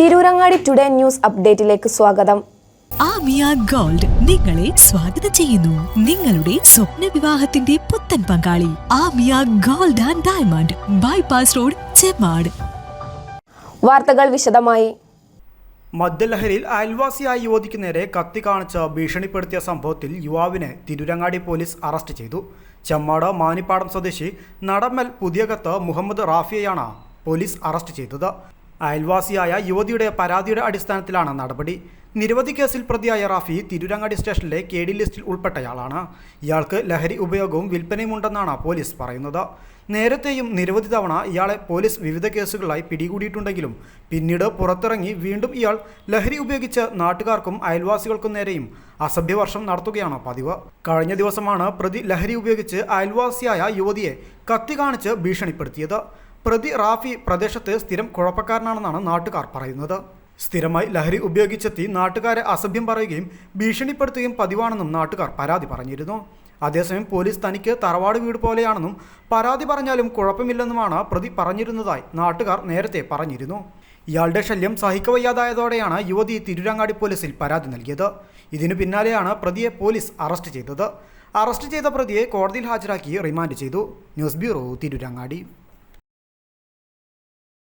Tirurangadi today news അപ്ഡേറ്റിലേക്ക് സ്വാഗതം. Amiya gold നിങ്ങളെ സ്വാഗതം ചെയ്യുന്നു. നിങ്ങളുടെ സ്വപ്ന വിവാഹത്തിന്റെ പുത്തൻ പങ്കാളി Amiya gold and diamond bypass road Chemmad വാർത്തകൾ വിശദമായി. മദ്യലഹരിയിൽ അയൽവാസിയായ യുവതിക്ക് നേരെ കത്തി കാണിച്ച് ഭീഷണിപ്പെടുത്തിയ സംഭവത്തിൽ യുവാവിനെ തിരുരങ്ങാടി പോലീസ് അറസ്റ്റ് ചെയ്തു. ചെമ്മാട് മാനിപ്പാടം സ്വദേശി നടമ്മൽ പുതിയകത്ത് മുഹമ്മദ് റാഫിയയാണ് പോലീസ് അറസ്റ്റ് ചെയ്തത്. അയൽവാസിയായ യുവതിയുടെ പരാതിയുടെ അടിസ്ഥാനത്തിലാണ് നടപടി. നിരവധി കേസിൽ പ്രതിയായ റാഫി തിരുരങ്ങാടി സ്റ്റേഷനിലെ കെ ഡി ലിസ്റ്റിൽ ഉൾപ്പെട്ടയാളാണ്. ഇയാൾക്ക് ലഹരി ഉപയോഗവും വിൽപ്പനയും ഉണ്ടെന്നാണ് പോലീസ് പറയുന്നത്. നേരത്തെയും നിരവധി തവണ ഇയാളെ പോലീസ് വിവിധ കേസുകളായി പിടികൂടിയിട്ടുണ്ടെങ്കിലും പിന്നീട് പുറത്തിറങ്ങി വീണ്ടും ഇയാൾ ലഹരി ഉപയോഗിച്ച് നാട്ടുകാർക്കും അയൽവാസികൾക്കും നേരെയും അസഭ്യവർഷം നടത്തുകയാണ് പതിവ്. കഴിഞ്ഞ ദിവസമാണ് പ്രതി ലഹരി ഉപയോഗിച്ച് അയൽവാസിയായ യുവതിയെ കത്തി കാണിച്ച് ഭീഷണിപ്പെടുത്തിയത്. പ്രതി റാഫി പ്രദേശത്ത് സ്ഥിരം കുഴപ്പക്കാരനാണെന്നാണ് നാട്ടുകാർ പറയുന്നത്. സ്ഥിരമായി ലഹരി ഉപയോഗിച്ചെത്തി നാട്ടുകാരെ അസഭ്യം പറയുകയും ഭീഷണിപ്പെടുത്തുകയും പതിവാണെന്നും നാട്ടുകാർ പരാതി പറഞ്ഞിരുന്നു. അതേസമയം പോലീസ് തനിക്ക് തറവാട് വീട് പോലെയാണെന്നും പരാതി പറഞ്ഞാലും കുഴപ്പമില്ലെന്നുമാണ് പ്രതി പറഞ്ഞിരുന്നതായി നാട്ടുകാർ നേരത്തെ പറഞ്ഞിരുന്നു. ഇയാളുടെ ശല്യം സഹിക്കവയ്യാതായതോടെയാണ് യുവതി തിരുരങ്ങാടി പോലീസിൽ പരാതി നൽകിയത്. ഇതിനു പിന്നാലെയാണ് പ്രതിയെ പോലീസ് അറസ്റ്റ് ചെയ്തത്. അറസ്റ്റ് ചെയ്ത പ്രതിയെ കോടതിയിൽ ഹാജരാക്കി റിമാൻഡ് ചെയ്തു. News bureau Tirurangadi.